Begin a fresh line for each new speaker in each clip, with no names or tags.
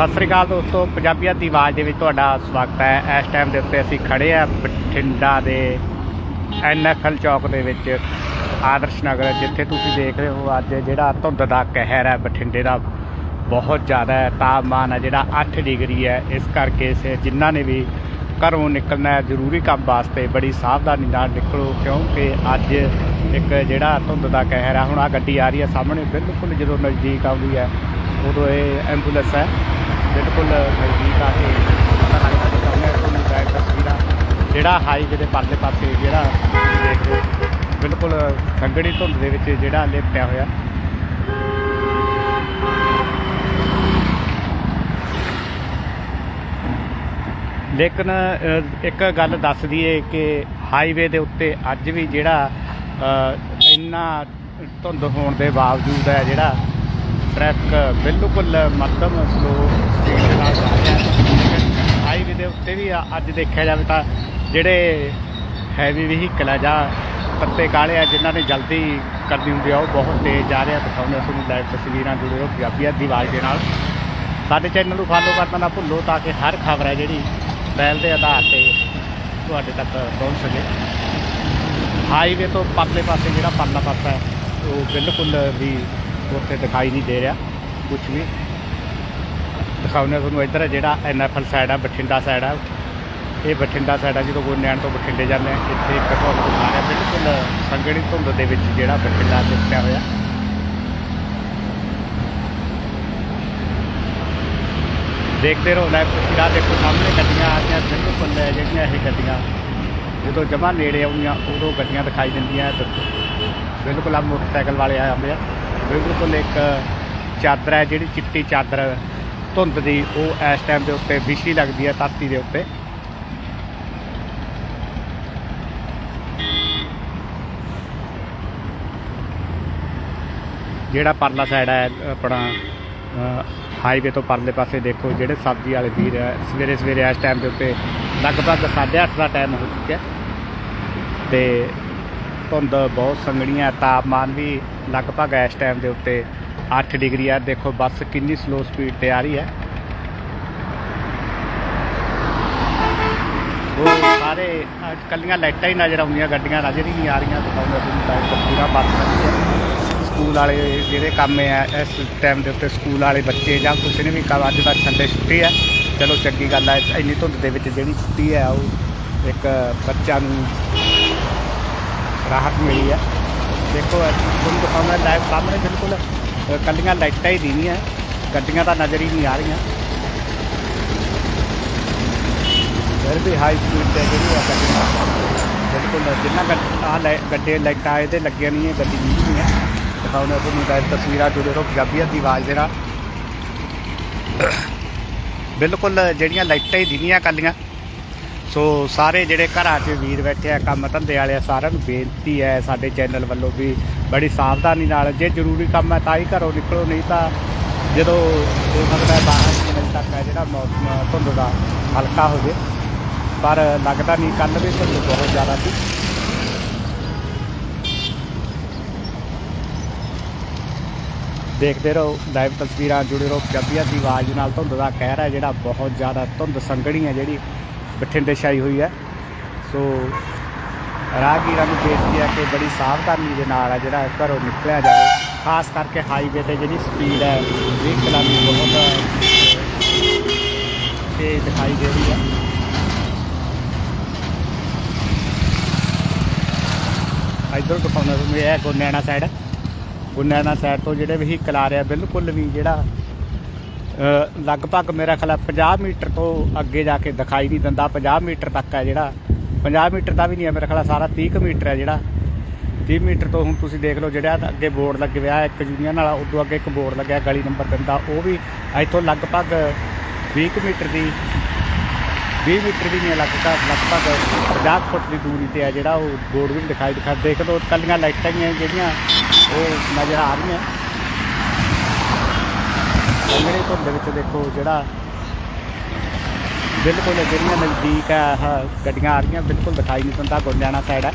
ਸਤਿ ਸ੍ਰੀ ਅਕਾਲ ਦੋਸਤੋ ਪੰਜਾਬੀਅਤ ਦੀ ਆਵਾਜ਼ ਦੇ ਵਿੱਚ ਤੁਹਾਡਾ ਸਵਾਗਤ ਹੈ। ਇਸ ਟਾਈਮ ਦੇ ਉੱਤੇ ਅਸੀਂ ਖੜੇ ਆ ਬਠਿੰਡਾ ਦੇ ਐਨਐਫਐਲ ਚੌਕ ਦੇ ਵਿੱਚ, ਆਦਰਸ਼ ਨਗਰ, ਜਿੱਥੇ ਤੁਸੀਂ ਦੇਖ ਰਹੇ ਹੋ ਅੱਜ ਜਿਹੜਾ ਧੁੰਦ ਦਾ ਕਹਿਰ ਹੈ ਬਠਿੰਡੇ ਦਾ। ਬਹੁਤ ਜ਼ਿਆਦਾ ਹੈ ਤਾਪਮਾਨ ਹੈ ਜਿਹੜਾ 8 ਡਿਗਰੀ ਹੈ। ਇਸ ਕਰਕੇ ਜਿਨ੍ਹਾਂ ਨੇ ਵੀ ਘਰੋਂ ਨਿਕਲਣਾ ਹੈ ਜ਼ਰੂਰੀ ਕੰਮ ਵਾਸਤੇ ਬੜੀ ਸਾਵਧਾਨੀ ਨਾਲ ਨਿਕਲੋ, ਕਿਉਂਕਿ ਅੱਜ ਇੱਕ ਜਿਹੜਾ ਧੁੰਦ ਦਾ ਕਹਿਰ ਹੈ ਹੁਣ ਆ ਗੱਡੀ ਆ ਰਹੀ ਹੈ ਸਾਹਮਣੇ, ਬਿਲਕੁਲ ਜਦੋਂ ਨਜ਼ਦੀਕ ਆਉਂਦੀ ਹੈ ਉਦੋਂ ਇਹ ਐਂਬੂਲੈਂਸ ਹੈ ਬਿਲਕੁਲ ਨਜ਼ਦੀਕ ਆ ਕੇ ਜਿਹੜਾ ਹਾਈਵੇ ਦੇ ਪਰਲੇ ਪਾਸੇ ਜਿਹੜਾ ਦੇਖ ਬਿਲਕੁਲ ਸੰਗੜੀ ਧੁੰਦ ਦੇ ਵਿੱਚ ਜਿਹੜਾ ਲਿਪਟਿਆ ਹੋਇਆ। ਲੇਕਿਨ ਇੱਕ ਗੱਲ ਦੱਸ ਦਈਏ ਕਿ ਹਾਈਵੇ ਦੇ ਉੱਤੇ ਅੱਜ ਵੀ ਜਿਹੜਾ ਅ, ਇੰਨਾ ਧੁੰਦ ਹੋਣ ਦੇ ਬਾਵਜੂਦ ਹੈ ਜਿਹੜਾ ਟ੍ਰੈਫਿਕ ਬਿਲਕੁਲ ਮੱਧਮ ਸਲੋ ਸਪੀਡ ਦੇ ਨਾਲ ਜਾ ਰਿਹਾ ਹੈ। ਹਾਈਵੇ ਦੇ ਉੱਤੇ ਵੀ ਅੱਜ ਦੇਖਿਆ ਜਾਵੇ ਤਾਂ ਜਿਹੜੇ ਹੈਵੀ ਵਹੀਕਲ ਆ ਜਾਂ ਪੱਤੇ ਕਾਲੇ ਆ ਜਿਨ੍ਹਾਂ ਨੇ ਜਲਦੀ ਕਰਦੀ ਹੁੰਦੀ ਆ ਉਹ ਬਹੁਤ ਤੇਜ਼ ਜਾ ਰਿਹਾ ਦਿਖਾਉਂਦੇ ਹਾਂ ਤੁਹਾਨੂੰ ਲਾਈਵ ਤਸਵੀਰਾਂ ਜੁੜੇ ਰਹੋ ਪੰਜਾਬੀ ਦੀ ਆਵਾਜ਼ ਦੇ ਨਾਲ। ਸਾਡੇ ਚੈਨਲ ਨੂੰ ਫਾਲੋ ਕਰਨਾ ਨਾ ਭੁੱਲੋ ਤਾਂ ਕਿ ਹਰ ਖਬਰ ਹੈ ਜਿਹੜੀ ਪਹਿਲ ਦੇ ਆਧਾਰ ਤੇ ਤੁਹਾਡੇ ਤੱਕ ਪਹੁੰਚ ਸਕੇ। ਹਾਈਵੇ ਤੋਂ ਪਰਲੇ ਪਾਸੇ ਜਿਹੜਾ ਪਰਲਾ ਪਾਸਾ ਹੈ, ਉਹ ਬਿਲਕੁਲ ਵੀ ਉੱਥੇ ਦਿਖਾਈ ਨਹੀਂ ਦੇ ਰਿਹਾ ਕੁਝ ਵੀ। ਦਿਖਾਉਂਦੇ ਹਾਂ ਤੁਹਾਨੂੰ ਇੱਧਰ, ਜਿਹੜਾ ਐਨਐਫਐਲ ਸਾਈਡ ਆ, ਬਠਿੰਡਾ ਸਾਈਡ ਆ। ਇਹ ਬਠਿੰਡਾ ਸਾਈਡ ਆ, ਜਦੋਂ ਗੋਨਿਆਣ ਤੋਂ ਬਠਿੰਡੇ ਜਾਂਦੇ ਆ, ਇੱਥੇ ਇੱਕ ਤੁਹਾਨੂੰ ਦਿਖਾ ਰਿਹਾ ਬਿਲਕੁਲ ਸੰਗਣੀ ਧੁੰਦ ਦੇ ਵਿੱਚ ਜਿਹੜਾ ਬਠਿੰਡਾ ਦਿੱਤਿਆ ਹੋਇਆ। ਦੇਖਦੇ ਰਹੋ ਲਾਈਵ ਤਸਵੀਰਾਂ ਦੇਖੋ, ਸਾਹਮਣੇ ਗੱਡੀਆਂ ਬਿਲਕੁਲ ਜਿਹੜੀਆਂ ਇਹ ਗੱਡੀਆਂ, ਜਦੋਂ ਜਮਾ ਨੇੜੇ ਆਉਂਦੀਆਂ, ਉਦੋਂ ਗੱਡੀਆਂ ਦਿਖਾਈ ਦਿੰਦੀਆਂ ਤੇ ਬਿਲਕੁਲ ਆ ਮੋਟਰਸਾਈਕਲ ਵਾਲੇ ਆ ਜਾਂਦੇ ਆ। ਬਿਲਕੁਲ ਇੱਕ ਚਾਦਰ ਹੈ, ਜਿਹੜੀ ਚਿੱਟੀ ਚਾਦਰ ਧੁੰਦ ਦੀ, ਉਹ ਇਸ ਟਾਈਮ ਦੇ ਉੱਤੇ ਵਿਛੀ ਲੱਗਦੀ ਹੈ, ਧਰਤੀ ਦੇ ਉੱਤੇ। ਜਿਹੜਾ ਪਰਲਾ ਸਾਈਡ ਹੈ, ਆਪਣਾ ਹਾਈਵੇ ਤੋਂ ਪਰਲੇ ਪਾਸੇ ਦੇਖੋ ਜਿਹੜੇ ਸਬਜ਼ੀ ਵਾਲੇ ਵੀਰ ਹੈ ਸਵੇਰੇ ਸਵੇਰੇ ਇਸ ਟਾਈਮ ਦੇ ਉੱਤੇ ਲਗਭਗ 8:30 ਦਾ ਟਾਈਮ ਹੋ ਚੁੱਕਿਆ ਤੇ ਧੁੰਦ ਬਹੁਤ ਸੰਘਣੀ ਹੈ ਤਾਪਮਾਨ ਵੀ ਲਗਭਗ ਇਸ ਟਾਈਮ ਦੇ ਉੱਤੇ 8 ਡਿਗਰੀ ਹੈ। ਦੇਖੋ ਬੱਸ ਕਿੰਨੀ ਸਲੋ ਸਪੀਡ ਤੇ ਆ ਰਹੀ ਹੈ। ਉਹ ਸਾਰੇ ਅਹ, ਕੱਲੀਆਂ ਲਾਈਟਾਂ ਹੀ ਨਜ਼ਰ ਆਉਂਦੀਆਂ ਗੱਡੀਆਂ ਨਜ਼ਰ ਹੀ ਨਹੀਂ ਆ ਰਹੀਆਂ ਦਿਖਾਉਂਦਾ ਤੁਹਾਨੂੰ ਤਾਂ ਤਸਵੀਰਾਂ ਬੱਸ ਦੀ ਹੈ। ਸਕੂਲ ਵਾਲੇ ਜਿਹੜੇ ਕੰਮ ਹੈ ਇਸ ਟਾਈਮ ਦੇ ਉੱਤੇ ਸਕੂਲ ਵਾਲੇ ਬੱਚੇ ਜਾਂ ਕਿਸੇ ਨੇ ਵੀ ਕੰਮ ਅੱਜ ਦਾ ਸੰਡੇ ਛੁੱਟੀ ਹੈ। ਚਲੋ ਚੰਗੀ ਗੱਲ ਹੈ ਇੰਨੀ ਧੁੰਦ ਦੇ ਵਿੱਚ ਜਿਹੜੀ ਛੁੱਟੀ ਹੈ ਉਹ ਇੱਕ ਬੱਚਾ ਨੂੰ ਰਾਹਤ ਮਿਲੀ ਹੈ। ਦੇਖੋ ਇਹ ਤੁਹਾਨੂੰ ਦਿਖਾਉਂਦਾ ਲਾਈਵ ਸਾਹਮਣੇ ਬਿਲਕੁਲ ਅ, ਕੱਲੀਆਂ ਲਾਈਟਾਂ ਹੀ ਦੀਨੀਆਂ ਗੱਡੀਆਂ ਤਾਂ ਨਜ਼ਰ ਹੀ ਨਹੀਂ ਆ ਰਹੀਆਂ। ਫਿਰ ਵੀ ਹਾਈ ਸਪੀਡ ਤੇ ਜਿਹੜੀ ਆ ਗੱਡੀਆਂ ਬਿਲਕੁਲ ਜਿੰਨਾ ਆ ਗੱਡੇ ਲਾਈਟਾਂ ਇਹਦੇ ਲੱਗੀਆਂ ਨਹੀਂ ਹੈ ਗੱਡੀ ਨਹੀਂ ਹੈ। ਦਿਖਾਉਂਦਾ ਤੁਹਾਨੂੰ ਲਾਈਵ ਤਸਵੀਰਾਂ ਜੁੜੇ ਰਹੋ ਪੰਜਾਬੀਅਤ ਦੀ ਆਵਾਜ਼ ਦੇ ਨਾਲ। ਬਿਲਕੁਲ ਜਿਹੜੀਆਂ ਲਾਈਟਾਂ ਹੀ ਦੀਨੀਆਂ ਕੱਲੀਆਂ ਸੋ ਸਾਰੇ ਜਿਹੜੇ ਘਰਾਂ 'ਚ ਵੀਰ ਬੈਠੇ ਆ, ਕੰਮ ਧੰਦੇ ਵਾਲੇ ਆ, ਸਾਰਿਆਂ ਨੂੰ ਬੇਨਤੀ ਹੈ ਸਾਡੇ ਚੈਨਲ ਵੱਲੋਂ ਵੀ ਬੜੀ ਸਾਵਧਾਨੀ ਨਾਲ, ਜੇ ਜ਼ਰੂਰੀ ਕੰਮ ਹੈ ਤਾਂ ਹੀ ਘਰੋਂ ਨਿਕਲੋ, ਨਹੀਂ ਤਾਂ ਜਦੋਂ ਹੋ ਸਕਦਾ ਹੈ 12 ਵਜੇ ਤੱਕ ਹੈ ਜਿਹੜਾ ਮੌਸਮ ਧੁੰਦ ਦਾ ਹਲਕਾ ਹੋਵੇ। ਪਰ ਲੱਗਦਾ ਨਹੀਂ ਕੱਲ ਵੀ ਧੁੰਦ ਬਹੁਤ ਜ਼ਿਆਦਾ ਸੀ। ਦੇਖਦੇ ਰਹੋ ਲਾਈਵ ਤਸਵੀਰਾਂ ਜੁੜੇ ਰਹੋ। ਪੰਜਾਬੀਆਂ ਦੀ ਆਵਾਜ਼ ਨਾਲ ਧੁੰਦ ਦਾ ਕਹਿਰ ਹੈ ਜਿਹੜਾ ਬਹੁਤ ਜ਼ਿਆਦਾ ਧੁੰਦ ਸੰਘਣੀ ਹੈ, ਜਿਹੜੀ ਬਠਿੰਡੇ ਛਾਈ ਹੋਈ ਹੈ। ਸੋ ਰਾਹਗੀਰਾਂ ਨੂੰ ਬੇਨਤੀ ਹੈ ਕਿ ਬੜੀ ਸਾਵਧਾਨੀ ਦੇ ਨਾਲ ਹੈ ਜਿਹੜਾ ਘਰੋਂ ਨਿਕਲਿਆ ਜਾਵੇ। ਖਾਸ ਕਰਕੇ ਹਾਈਵੇ ਤੇ ਜਿਹੜੀ ਸਪੀਡ ਹੈ ਵਹੀਕਲਾਂ ਦੀ ਬਹੁਤ ਤੇਜ਼ ਦਿਖਾਈ ਦੇ ਰਹੀ ਹੈ। ਇੱਧਰ ਦਿਖਾਉਂਦਾ ਤੁਹਾਨੂੰ ਇਹ ਗੁੰਨਿਆਣਾ ਸਾਈਡ ਗੁੰਨਿਆਣਾ ਸਾਈਡ ਤੋਂ ਜਿਹੜੇ ਵਹੀਕਲ ਆ ਰਿਹਾ, ਬਿਲਕੁਲ ਵੀ ਜਿਹੜਾ ਲਗਭਗ ਮੇਰਾ ਖਿਆਲ ਹੈ 50 ਮੀਟਰ ਤੋਂ ਅੱਗੇ ਜਾ ਕੇ ਦਿਖਾਈ ਨਹੀਂ ਦਿੰਦਾ 50 ਮੀਟਰ ਤੱਕ ਹੈ ਜਿਹੜਾ। 50 ਮੀਟਰ ਦਾ ਵੀ ਨਹੀਂ ਹੈ ਮੇਰਾ ਖਿਆਲ ਸਾਰਾ 30 ਕੁ ਮੀਟਰ ਹੈ ਜਿਹੜਾ। 30 ਮੀਟਰ ਤੋਂ ਹੁਣ ਤੁਸੀਂ ਦੇਖ ਲਓ, ਜਿਹੜਾ ਅੱਗੇ ਬੋਰਡ ਲੱਗੇ ਹੋਇਆ, ਇੱਕ ਯੂਨੀਅਨ ਵਾਲਾ ਉਦੋਂ ਅੱਗੇ ਇੱਕ ਬੋਰਡ ਲੱਗਿਆ, ਗਲੀ ਨੰਬਰ 3 ਦਾ ਉਹ ਵੀ ਇੱਥੋਂ ਲਗਭਗ 20 ਕੁ ਮੀਟਰ ਦੀ 20 ਮੀਟਰ ਵੀ ਨਹੀਂ ਲਗਭਗ ਲਗਭਗ 50 ਫੁੱਟ ਦੀ ਦੂਰੀ ਤੇ ਹੈ ਜਿਹੜਾ ਉਹ ਬੋਰਡ ਵੀ ਦਿਖਾਈ ਦਿਖਾ ਦੇਖ ਲਓ, ਕੱਲੀਆਂ ਲਾਈਟਾਂ ਹੀ ਹੈ ਜਿਹੜੀਆਂ, ਉਹ ਨਜ਼ਰ ਆ ਰਹੀਆਂ। ਸੰਗਣੇ ਧੁੰਦ ਦੇ ਵਿੱਚ ਦੇਖੋ ਜਿਹੜਾ ਬਿਲਕੁਲ ਜਿਹੜੀਆਂ ਨਜ਼ਦੀਕ ਆ ਗੱਡੀਆਂ ਆ ਰਹੀਆਂ, ਬਿਲਕੁਲ ਦਿਖਾਈ ਨਹੀਂ ਦਿੰਦਾ ਗੁੰਡਿਆਣਾ ਸਾਈਡ ਹੈ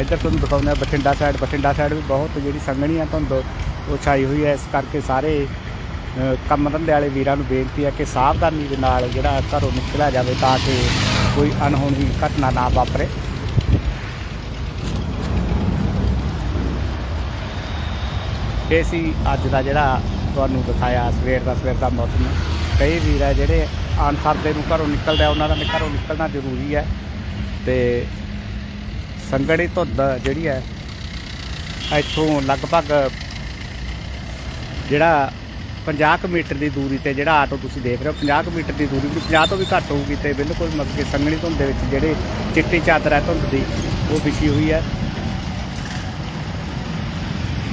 ਇੱਧਰ ਤੁਹਾਨੂੰ ਦਿਖਾਉਂਦੇ ਬਠਿੰਡਾ ਸਾਈਡ ਬਠਿੰਡਾ ਸਾਈਡ ਵੀ ਬਹੁਤ ਜਿਹੜੀ ਸੰਘਣੀ ਆ ਧੁੰਦ, ਉਹ ਛਾਈ ਹੋਈ ਹੈ ਇਸ ਕਰਕੇ ਸਾਰੇ ਕੰਮ ਧੰਦੇ ਵਾਲੇ ਵੀਰਾਂ ਨੂੰ ਬੇਨਤੀ ਹੈ ਕਿ ਸਾਵਧਾਨੀ ਦੇ ਨਾਲ ਜਿਹੜਾ ਘਰੋਂ ਨਿਕਲਿਆ ਜਾਵੇ ਤਾਂ ਕਿ ਕੋਈ ਅਣਹੋਣੀ ਘਟਨਾ ਨਾ ਵਾਪਰੇ। ਇਹ ਸੀ ਅੱਜ ਦਾ ਜਿਹੜਾ ਤੁਹਾਨੂੰ ਦਿਖਾਇਆ ਸਵੇਰ ਦਾ ਸਵੇਰ ਦਾ ਮੌਸਮ। ਕਈ ਵੀਰ ਹੈ ਜਿਹੜੇ ਅਨਸਰਦੇ ਨੂੰ ਘਰੋਂ ਨਿਕਲਦੇ ਆ ਉਹਨਾਂ ਦਾ ਵੀ ਘਰੋਂ ਨਿਕਲਣਾ ਜ਼ਰੂਰੀ ਹੈ। ਤੇ ਸੰਗੜੀ ਧੁੰਦ ਜਿਹੜੀ ਹੈ, ਇੱਥੋਂ ਲਗਭਗ ਜਿਹੜਾ 50 ਕੁ ਮੀਟਰ ਦੀ ਦੂਰੀ ਤੇ ਜਿਹੜਾ ਆਟੋ ਤੁਸੀਂ ਦੇਖ ਰਹੇ ਹੋ 50 ਕੁ ਮੀਟਰ ਦੀ ਦੂਰੀ ਵੀ 50 ਤੋਂ ਵੀ ਘੱਟ ਹੋਊਗੀ ਤੇ ਬਿਲਕੁਲ ਮਤਲਬ ਕਿ ਸੰਘਣੀ ਧੁੰਦ ਦੇ ਵਿੱਚ ਜਿਹੜੇ ਚਿੱਟੀ ਚਾਦਰ ਹੈ ਧੁੰਦ ਦੀ, ਉਹ ਵਿਛੀ ਹੋਈ ਹੈ।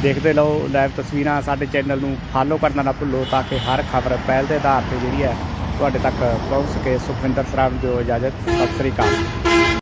ਦੇਖਦੇ ਲਓ ਲਾਈਵ ਤਸਵੀਰਾਂ ਸਾਡੇ ਚੈਨਲ ਨੂੰ ਫਾਲੋ ਕਰਨਾ ਨਾ ਭੁੱਲੋ ਤਾਂ ਕਿ ਹਰ ਖਬਰ ਪਹਿਲ ਦੇ ਆਧਾਰ ਤੇ ਜਿਹੜੀ ਹੈ ਤੁਹਾਡੇ ਤੱਕ ਪਹੁੰਚ ਸਕੇ। ਸੁਖਵਿੰਦਰ ਸਰਾਮ ਦਿਓ ਇਜਾਜ਼ਤ, ਸਤਿ ਸ੍ਰੀ ਅਕਾਲ।